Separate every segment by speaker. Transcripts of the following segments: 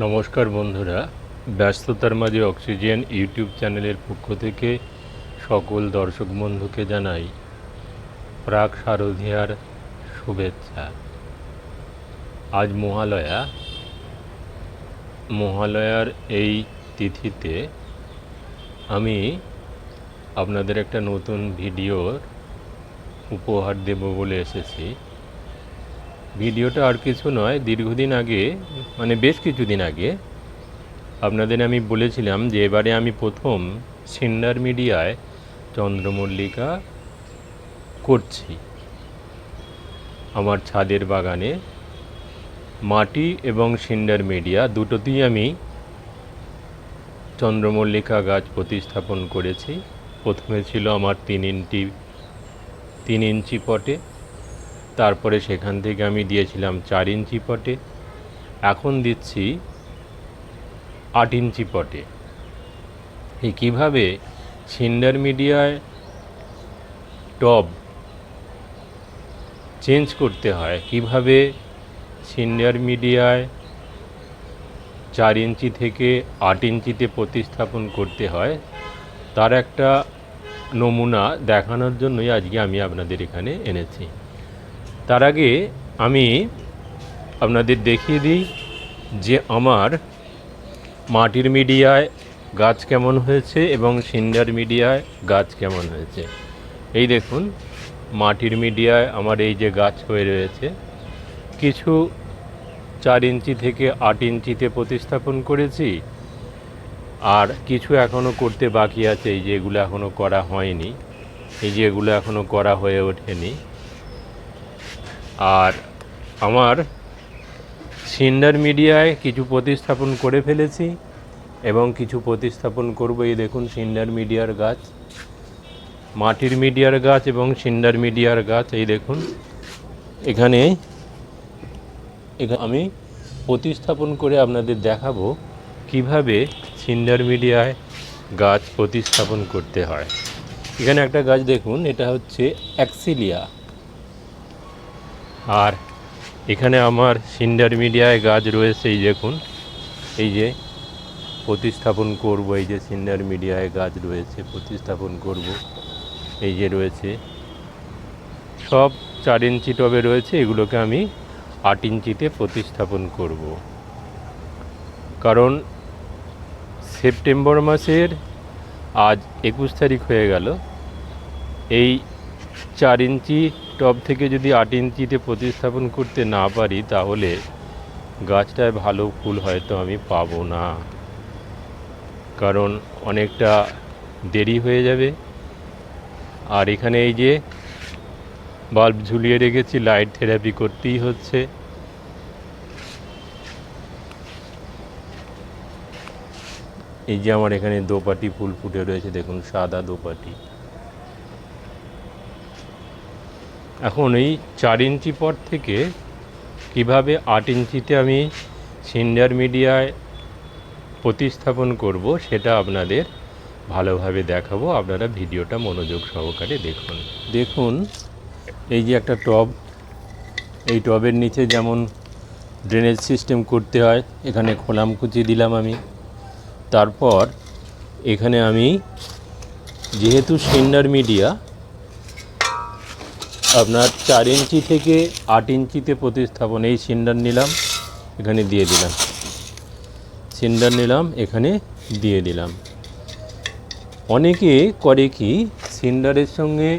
Speaker 1: নমস্কার বন্ধুরা, ব্যস্ততার মাঝে অক্সিজেন ইউটিউব চ্যানেলের পক্ষ থেকে সকল দর্শক বন্ধুকে জানাই প্রাক শারদীয়ার শুভেচ্ছা। আজ মহালয়া, মহালয়ার এই তিথিতে আমি আপনাদের একটা নতুন ভিডিওর উপহার দেব বলে এসেছি। ভিডিওটা আর কিছু নয়, দীর্ঘদিন আগে মানে বেশ কিছুদিন আগে, আপনাদের আমি বলেছিলাম যে এবারে আমি প্রথম সিন্ডার মিডিয়ায় চন্দ্রমল্লিকা করছি। আমার ছাদের বাগানে মাটি এবং সিন্ডার মিডিয়া দুটোতেই আমি চন্দ্রমল্লিকা গাছ প্রতিস্থাপন করেছি। প্রথমে ছিল আমার তিন ইঞ্চি তিন ইঞ্চি পটে। তারপরে সেখান থেকে আমি দিয়েছিলাম চার ইঞ্চি পটে। এখন দিচ্ছি আট ইঞ্চি পটে। এই কীভাবে সিন্ডার মিডিয়ায় টব চেঞ্জ করতে হয়, কীভাবে সিনিয়র মিডিয়ায় চার ইঞ্চি থেকে আট ইঞ্চিতে প্রতিস্থাপন করতে হয়, তার একটা নমুনা দেখানোর জন্যই আজকে আমি আপনাদের এখানে এনেছি। তার আগে আমি আপনাদের দেখিয়ে দিই যে আমার মাটির মিডিয়ায় গাছ কেমন হয়েছে এবং সিন্ডার মিডিয়ায় গাছ কেমন হয়েছে। এই দেখুন, মাটির মিডিয়ায় আমার এই যে গাছ হয়ে রয়েছে, কিছু চার ইঞ্চি থেকে আট ইঞ্চিতে প্রতিস্থাপন করেছি আর কিছু এখনও করতে বাকি আছে, এই যেগুলো এখনও করা হয়নি, এই যেগুলো এখনও করা হয়ে ওঠেনি। আর আমার সিন্ডার মিডিয়ায় কিছু প্রতিস্থাপন করে ফেলেছি এবং কিছু প্রতিস্থাপন করব। এই দেখুন সিন্ডার মিডিয়ার গাছ, মাটির মিডিয়ার গাছ এবং সিন্ডার মিডিয়ার গাছ, এই দেখুন। এখানে আমি প্রতিস্থাপন করে আপনাদের দেখাবো কীভাবে সিন্ডার মিডিয়ায় গাছ প্রতিস্থাপন করতে হয়। এখানে একটা গাছ দেখুন, এটা হচ্ছে অ্যাক্সিলিয়া আর এখানে আমার সিন্ডার মিডিয়ায় গাছ রয়েছে, এই দেখুন। এই যে প্রতিস্থাপন করব, এই যে সিন্ডার মিডিয়ায় গাছ রয়েছে, প্রতিস্থাপন করব। এই যে রয়েছে, সব চার ইঞ্চি টবে রয়েছে, এগুলোকে আমি আট ইঞ্চিতে প্রতিস্থাপন করব। কারণ সেপ্টেম্বর মাসের আজ একুশ তারিখ হয়ে গেল। এই চার ইঞ্চি টব থেকে যদি আট ইঞ্চিতে প্রতিস্থাপন করতে না পারি, তাহলে গাছটায় ভালো ফুল হয়তো আমি পাবো না। কারণ অনেকটা দেরি হয়ে যাবে। আর এখানে এই যে বাল্ব ঝুলিয়ে রেখেছি, লাইট থেরাপি করতেই হচ্ছে। এই যে আমার এখানে দোপাটি ফুল ফুটে রয়েছে, দেখুন, সাদা দোপাটি। এখন এই চার ইঞ্চি পর থেকে কীভাবে আট ইঞ্চিতে আমি সিন্ডার মিডিয়ায় প্রতিস্থাপন করব সেটা আপনাদের ভালোভাবে দেখাবো। আপনারা ভিডিওটা মনোযোগ সহকারে দেখুন। দেখুন, এই যে একটা টব, এই টবের নিচে যেমন ড্রেনেজ সিস্টেম করতে হয়, এখানে খোলাম কুচি দিলাম আমি। তারপর এখানে আমি যেহেতু সিন্ডার মিডিয়া আপনার চার ইঞ্চি থেকে আট ইঞ্চিতে প্রতিস্থাপন, এই সিন্ডার নিলাম, এখানে দিয়ে দিলাম। সিন্ডার নিলাম, এখানে দিয়ে দিলাম। অনেকে করে কি, সিন্ডারের সঙ্গে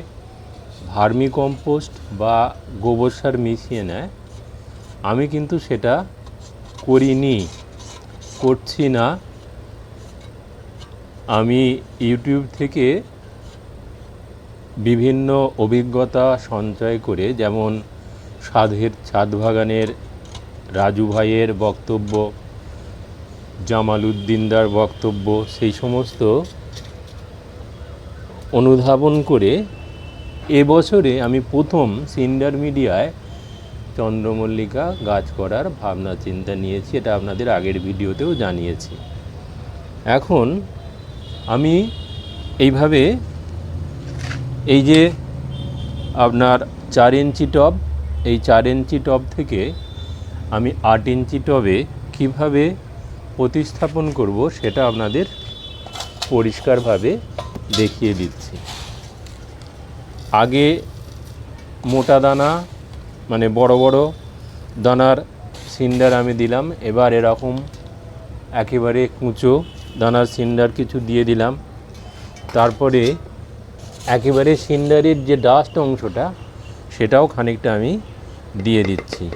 Speaker 1: ভার্মি কম্পোস্ট বা গোবর সার মিশিয়ে নেয়। আমি কিন্তু সেটা করিনি, করছি না। আমি ইউটিউব থেকে বিভিন্ন অভিজ্ঞতা সঞ্চয় করে, যেমন সাধের ছাদ বাগানের রাজু ভাইয়ের বক্তব্য জামাল উদ্দিনদার বক্তব্য, সেই সমস্ত অনুধাবন করে এবছরে আমি প্রথম সিন্ডার মিডিয়ায় চন্দ্রমল্লিকা গাছ করার ভাবনা, চিন্তা নিয়েছি। এটা আপনাদের আগের ভিডিওতেও জানিয়েছি। এখন আমি এইভাবে এই যে আপনার চার ইঞ্চি টব, এই চার ইঞ্চি টব থেকে আমি আট ইঞ্চি টবে কীভাবে প্রতিস্থাপন করব সেটা আপনাদের পরিষ্কারভাবে দেখিয়ে দিচ্ছি। আগে মোটা দানা মানে বড় বড় দানার সিন্ডার আমি দিলাম, এবার এরকম একেবারে কুঁচো দানার সিন্ডার কিছু দিয়ে দিলাম। তারপরে একেবারে সিন্ডারের যে ডাস্ট অংশটা, সেটাও খানিকটা আমি দিয়ে দিচ্ছি।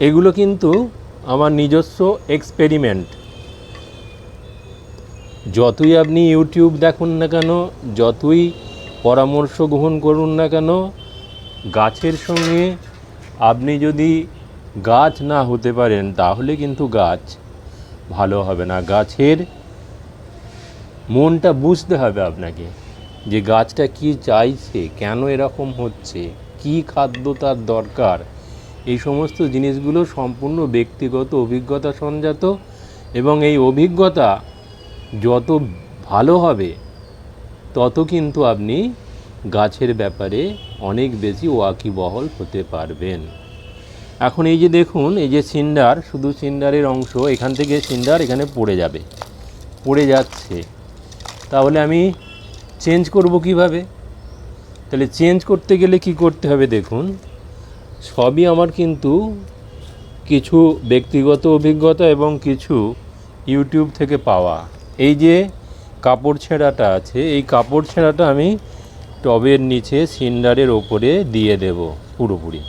Speaker 1: এগুলো কিন্তু আমার নিজস্ব এক্সপেরিমেন্ট যতই আপনি ইউটিউব দেখুন না কেন, যতই পরামর্শ গ্রহণ করুন না কেন, গাছের সঙ্গে আপনি যদি গাছ না হতে পারেন, তাহলে কিন্তু গাছ ভালো হবে না। গাছের মনটা বুঝতে হবে আপনাকে যে গাছটা কি চাইছে, কেন এরকম হচ্ছে, কি খাদ্য তার দরকার। এই সমস্ত জিনিসগুলো সম্পূর্ণ ব্যক্তিগত অভিজ্ঞতা সঞ্জাত এবং এই অভিজ্ঞতা যত ভালো হবে, তত কিন্তু আপনি গাছের ব্যাপারে অনেক বেশি ওয়াকিবহল হতে পারবেন। এখন এই যে দেখুন, এই যে সিন্ডার, শুধু সিন্ডারের অংশ, এখান থেকে সিন্ডার এখানে পড়ে যাবে, পড়ে যাচ্ছে। তাহলে আমি চেঞ্জ করব কীভাবে? তাহলে চেঞ্জ করতে গেলে কি করতে হবে দেখুন, সবই আমার কিন্তু কিছু ব্যক্তিগত অভিজ্ঞতা এবং কিছু ইউটিউব থেকে পাওয়া। এই যে কাপড় ছেঁড়াটা আছে, এই কাপড় ছেঁড়াটা আমি টবের নিচে সিন্ডারের ওপরে দিয়ে দেব পুরোপুরি।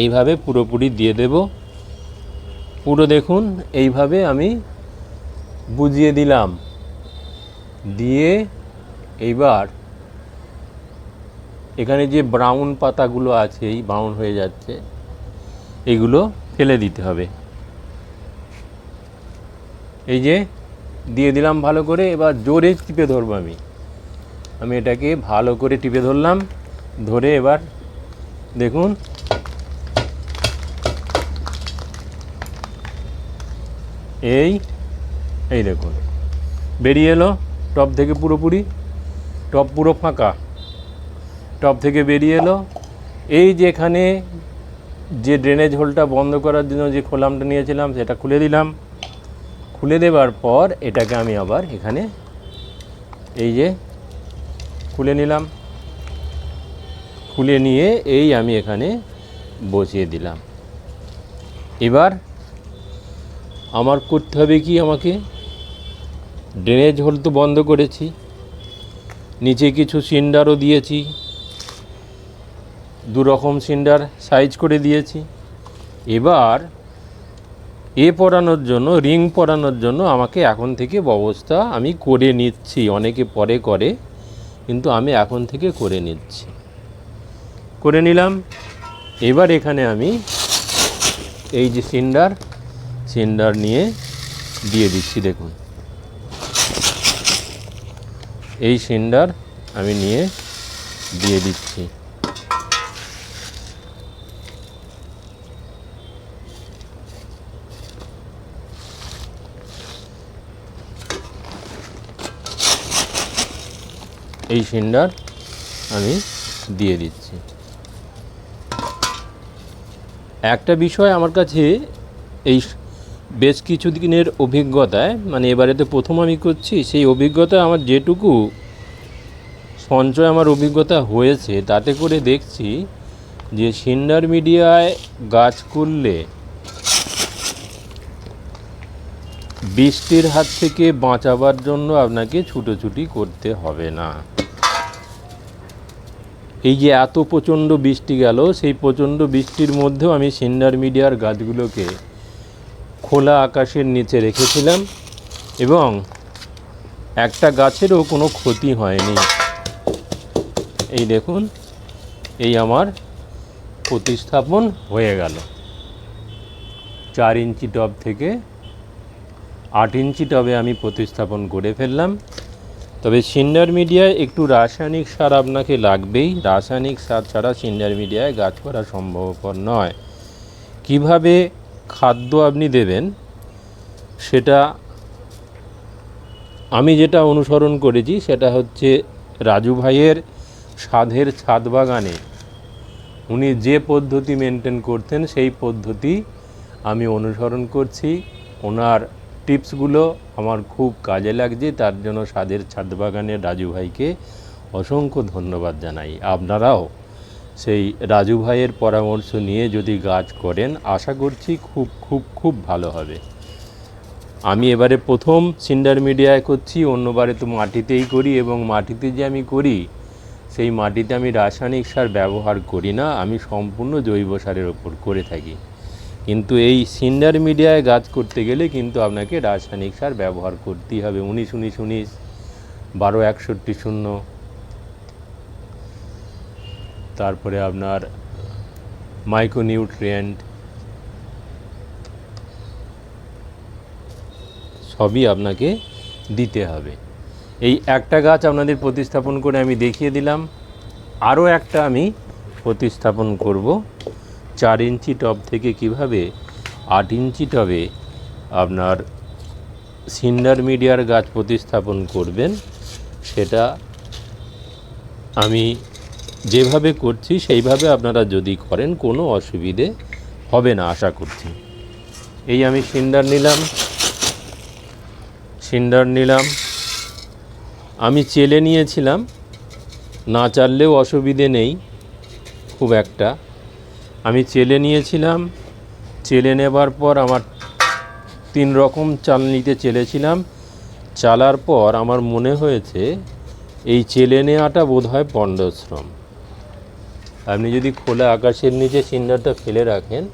Speaker 1: এইভাবে পুরোপুরি দিয়ে দেব। পুরো দেখুন, এইভাবে আমি বুঝিয়ে দিলাম। দিয়ে এইবার এখানে যে ব্রাউন পাতাগুলো আছে, এই ব্রাউন হয়ে যাচ্ছে, এগুলো ফেলে দিতে হবে। এই যে দিয়ে দিলাম ভালো করে, এবার জোরে টিপে ধরবো আমি। আমি এটাকে ভালো করে টিপে ধরলাম, ধরে এবার দেখুন। এই এই দেখুন। বেরিয়ে এলো, টপ থেকে পুরোপুরি, টপ পুরো ফাঁকা। টপ থেকে বেরিয়ে এলো, এই যে এখানে যে ড্রেনেজ হোলটা বন্ধ করার জন্য যে খোলামটা নিয়েছিলাম, সেটা খুলে দিলাম। খুলে দেওয়ার পর এটাকে আমি আবার এখানে এই যে খুলে নিলাম। খুলে নিয়ে এই আমি এখানে বসিয়ে দিলাম। এবার আমার করতে হবে কি আমাকে? ড্রেনেজ হোল তো বন্ধ করেছি, নিচে কিছু সিন্ডারও দিয়েছি দু রকম সিন্ডার সাইজ করে দিয়েছি। এবার এ পরানোর জন্য রিং পরানোর জন্য আমাকে এখন থেকে ব্যবস্থা আমি করে নিচ্ছি, অনেকে পরে করে, কিন্তু আমি এখন থেকে করে নিচ্ছি। করে নিলাম, এবার এখানে আমি এই যে সিন্ডার সিন্ডার নিয়ে দিয়ে দিচ্ছি, দেখুন। এই সিন্ডার আমি নিয়ে দিয়ে দিচ্ছি। এই সিন্ডার আমি দিয়ে দিচ্ছি। একটা বিষয় আমার কাছে এই বেশ কিছু দিনের অভিজ্ঞতায় মানে এবারে তো প্রথম আমি করছি, সেই অভিজ্ঞতা আমার যেটুকু সঞ্চয় আমার অভিজ্ঞতা হয়েছে, তাতে করে দেখছি যে সিন্ডার মিডিয়ায় গাছ করলে বৃষ্টির হাত থেকে বাঁচাবার জন্য আপনাকে ছুটোছুটি করতে হবে না। এই যে এত প্রচণ্ড বৃষ্টি গেল, সেই প্রচণ্ড বৃষ্টির মধ্যেও আমি সিন্ডার মিডিয়ার গাছগুলোকে খোলা আকাশের নিচে রেখেছিলাম এবং একটা গাছেরও কোনো ক্ষতি হয়নি। এই দেখুন, এই আমার প্রতিস্থাপন হয়ে গেল। চার ইঞ্চি টব থেকে আট ইঞ্চি টবে আমি প্রতিস্থাপন করে ফেললাম। তবে সিন্ডার মিডিয়ায় একটু রাসায়নিক সার আপনাকে লাগবেই। রাসায়নিক সার ছাড়া সিন্ডার মিডিয়ায় গাছ করা সম্ভবপর নয়। কীভাবে খাদ্য আপনি দেবেন, সেটা আমি যেটা অনুসরণ করেছি সেটা হচ্ছে রাজু ভাইয়ের সাধের ছাদ বাগানে উনি যে পদ্ধতি মেনটেন করতেন সেই পদ্ধতি আমি অনুসরণ করছি। ওনার টিপসগুলো আমার খুব কাজে লাগছে, তার জন্য স্বাদের ছাদ বাগানের রাজু ভাইকে অসংখ্য ধন্যবাদ জানাই। আপনারাও সেই রাজু ভাইয়ের পরামর্শ নিয়ে যদি গাছ করেন, আশা করছি খুব খুব খুব ভালো হবে। আমি এবারে প্রথম সিন্ডার মিডিয়ায় করছি, অন্যবারে তো মাটিতেই করি এবং মাটিতে যে আমি করি, সেই মাটিতে আমি রাসায়নিক সার ব্যবহার করি না, আমি সম্পূর্ণ জৈব সারের ওপর করে থাকি। কিন্তু এই সিন্ডার মিডিয়ায় গাছ করতে গেলে কিন্তু আপনাকে রাসায়নিক সার ব্যবহার করতেই হবে। উনিশ উনিশ উনিশ, বারো, একষট্টি, শূন্য তারপরে আপনার মাইক্রোনিউট্রিয়েন্ট, সবই আপনাকে দিতে হবে। এই একটা গাছ আপনাদের প্রতিস্থাপন করে আমি দেখিয়ে দিলাম। আরও একটা আমি প্রতিস্থাপন করব। চার ইঞ্চি টব থেকে কীভাবে আট ইঞ্চি টবে আপনার সিন্ডার মিডিয়ার গাছ প্রতিস্থাপন করবেন, সেটা আমি যেভাবে করছি, সেইভাবে আপনারা যদি করেন, কোনো অসুবিধে হবে না, আশা করছি। এই আমি সিন্ডার নিলাম। সিন্ডার নিলাম। আমি চেলে নিয়েছিলাম। না চাললেও অসুবিধে নেই, খুব একটা। আমি চেলে নিয়েছিলাম। চেলে নেবার পর আমার তিন রকম চালনিতে চেলেছিলাম। চালার পর আমার মনে হয়েছে, এই চেলে নেওয়াটা বোধ হয় পণ্ডশ্রম আপনি যদি খোলা আকাশের নিচে সিন্ডারটা ফেলে রাখেন,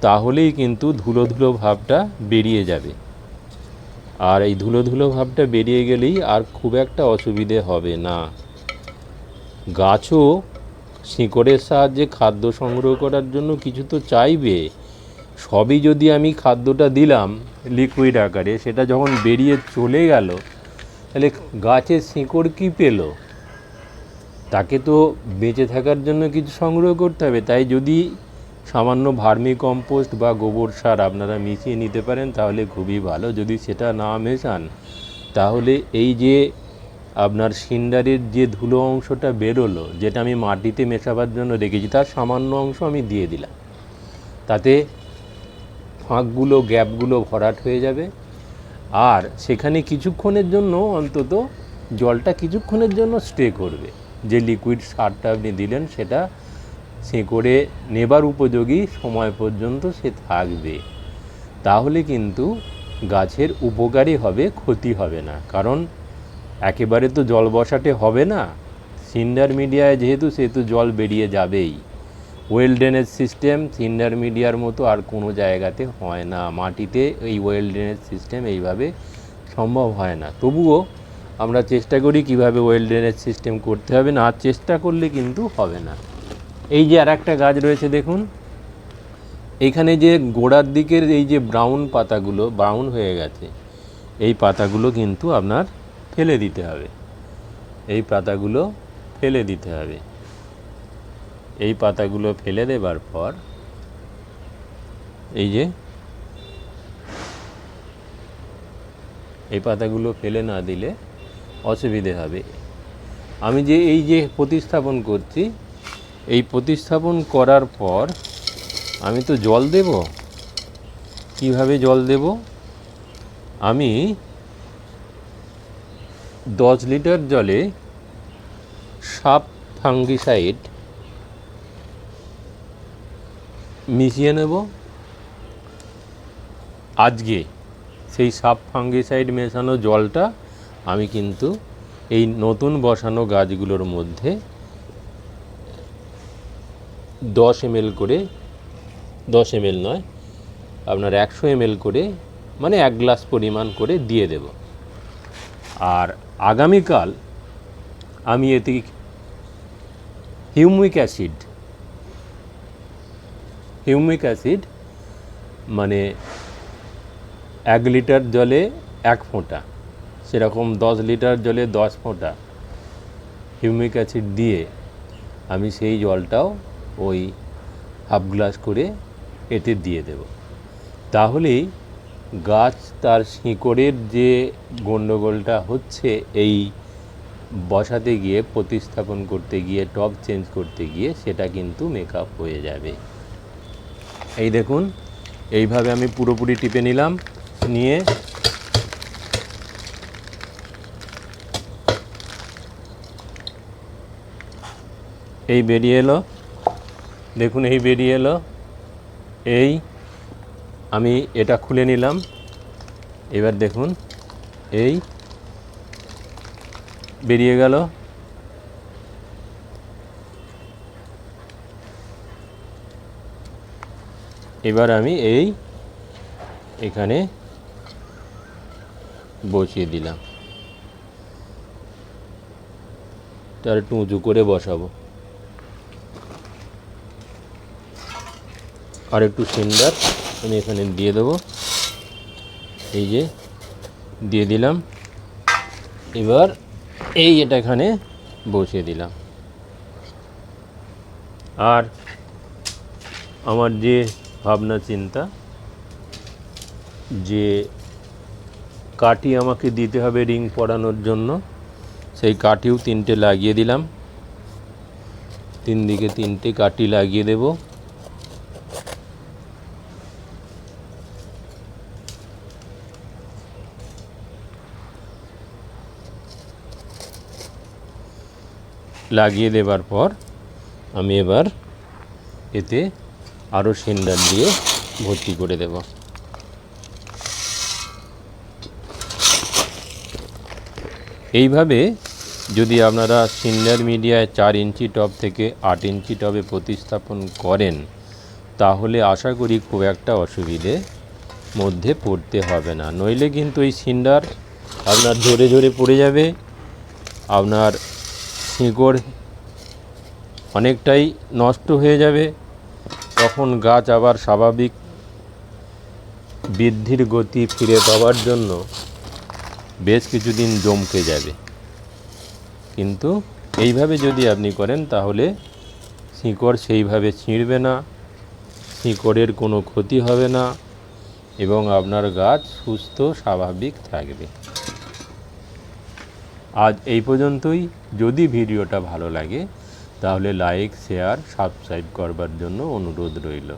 Speaker 1: তাহলেই কিন্তু ধুলো ধুলো ভাবটা বেরিয়ে যাবে। আর এই ধুলো ধুলো ভাবটা বেরিয়ে গেলেই আর খুব একটা অসুবিধে হবে না। গাছও শিকড়ের সাহায্যে খাদ্য সংগ্রহ করার জন্য কিছু তো চাইবে। সবই যদি আমি খাদ্যটা দিলাম লিকুইড আকারে, সেটা যখন বেরিয়ে চলে গেল, তাহলে গাছের শিকড় কী পেল? তাকে তো বেঁচে থাকার জন্য কিছু সংগ্রহ করতে হবে। তাই যদি সামান্য ভার্মি কম্পোস্ট বা গোবর সার আপনারা মিশিয়ে নিতে পারেন, তাহলে খুবই ভালো। যদি সেটা না মেশান, তাহলে এই যে আপনার সিন্ডারের যে ধুলো অংশটা বেরোলো, যেটা আমি মাটিতে মেশাবার জন্য রেখেছি, তার সামান্য অংশ আমি দিয়ে দিলাম। তাতে ফাঁকগুলো, গ্যাপগুলো ভরাট হয়ে যাবে। আর সেখানে কিছুক্ষণের জন্য অন্তত জলটা কিছুক্ষণের জন্য স্টে করবে। যে লিকুইড সারটা আপনি দিলেন, সেটা করে নেবার উপযোগী সময় পর্যন্ত সে থাকবে। তাহলে কিন্তু গাছের উপকারী হবে, ক্ষতি হবে না। কারণ একেবারে তো জল বসাতে হবে না। সিন্ডার মিডিয়ায় যেহেতু, সেহেতু জল বেরিয়ে যাবেই। ওয়েল ড্রেনেজ সিস্টেম সিন্ডার মিডিয়ার মতো আর কোনো জায়গাতে হয় না। মাটিতে এই ওয়েল ড্রেনেজ সিস্টেম এইভাবে সম্ভব হয় না। তবুও আমরা চেষ্টা করি কীভাবে ওয়েল ড্রেনেজ সিস্টেম করতে হবে, না আর চেষ্টা করলে কিন্তু হবে না। এই যে আর একটা গাছ রয়েছে দেখুন এইখানে যে গোড়ার দিকের এই যে ব্রাউন পাতাগুলো ব্রাউন হয়ে গেছে, এই পাতাগুলো কিন্তু আপনার ফেলে দিতে হবে। এই পাতাগুলো ফেলে দিতে হবে। এই পাতাগুলো ফেলে দেবার পর এই যে এই পাতাগুলো ফেলে না দিলে অসুবিধে হবে। আমি যে এই যে প্রতিস্থাপন করছি, এই প্রতিস্থাপন করার পর আমি তো জল দেব? কীভাবে জল দেব? আমি দশ লিটার জলে সাপ ফাঙ্গিসাইড মিশিয়ে নেব। আজকে সেই সাপ ফাঙ্গিসাইড মেশানো জলটা আমি কিন্তু এই নতুন বসানো গাছগুলোর মধ্যে দশ এমএল করে, দশ এমএল নয়, আপনার একশো এমএল করে মানে এক গ্লাস পরিমাণ করে দিয়ে দেব। আর আগামীকাল আমি এতে হিউমিক অ্যাসিড হিউমিক অ্যাসিড মানে এক লিটার জলে এক ফোঁটা সেরকম দশ লিটার জলে দশ ফোঁটা হিউমিক অ্যাসিড দিয়ে আমি সেই জলটাও ওই হাফ গ্লাস করে এতে দিয়ে দেব। তাহলেই গাছ তার শিকড়ের যে গণ্ডগোলটা হচ্ছে, এই বসাতে গিয়ে, প্রতিস্থাপন করতে গিয়ে টপ চেঞ্জ করতে গিয়ে সেটা কিন্তু মেকআপ হয়ে যাবে। এই দেখুন, এইভাবে আমি পুরোপুরি টিপে নিলাম, নিয়ে এই বেরিয়ে এলো। দেখুন, এই বেরিয়ে এলো। এই, আমি এটা খুলে নিলাম। এবার দেখুন, এই বেরিয়ে গেল। এবার আমি এই এখানে বসিয়ে দিলাম। তার একটু উঁচু করে বসাবো। আর একটু সিন্ডার আমি এখানে দিয়ে দেবো। এই যে দিয়ে দিলাম। এবার এই এটা এখানে বসিয়ে দিলাম। আর আমার যে ভাবনা চিন্তা, যে কাঠি আমাকে দিতে হবে রিং পরানোর জন্য, সেই কাঠিও তিনটে লাগিয়ে দিলাম। তিন দিকে তিনটে কাঠি লাগিয়ে দেবো। লাগিয়ে দেবার পর আমি এবার এতে আরও সিন্ডার দিয়ে ভর্তি করে দেব। এইভাবে যদি আপনারা সিন্ডার মিডিয়ায় চার ইঞ্চি টব থেকে আট ইঞ্চি টবে প্রতিস্থাপন করেন, তাহলে আশা করি খুব একটা অসুবিধে মধ্যে পড়তে হবে না। নইলে কিন্তু এই সিন্ডার আপনার ঝরে ঝরে পড়ে যাবে, আপনার শিকড় অনেকটাই নষ্ট হয়ে যাবে, তখন গাছ আবার স্বাভাবিক বৃদ্ধির গতি ফিরে পাওয়ার জন্য বেশ কিছুদিন জমকে যাবে। কিন্তু এইভাবে যদি আপনি করেন, তাহলে শিকড় সেইভাবে ছিঁড়বে না, শিকড়ের কোনো ক্ষতি হবে না এবং আপনার গাছ সুস্থ, স্বাভাবিক থাকবে। আজ এই পর্যন্তই। যদি ভিডিওটা ভালো লাগে, তাহলে লাইক শেয়ার সাবস্ক্রাইব করবার জন্য অনুরোধ রইল।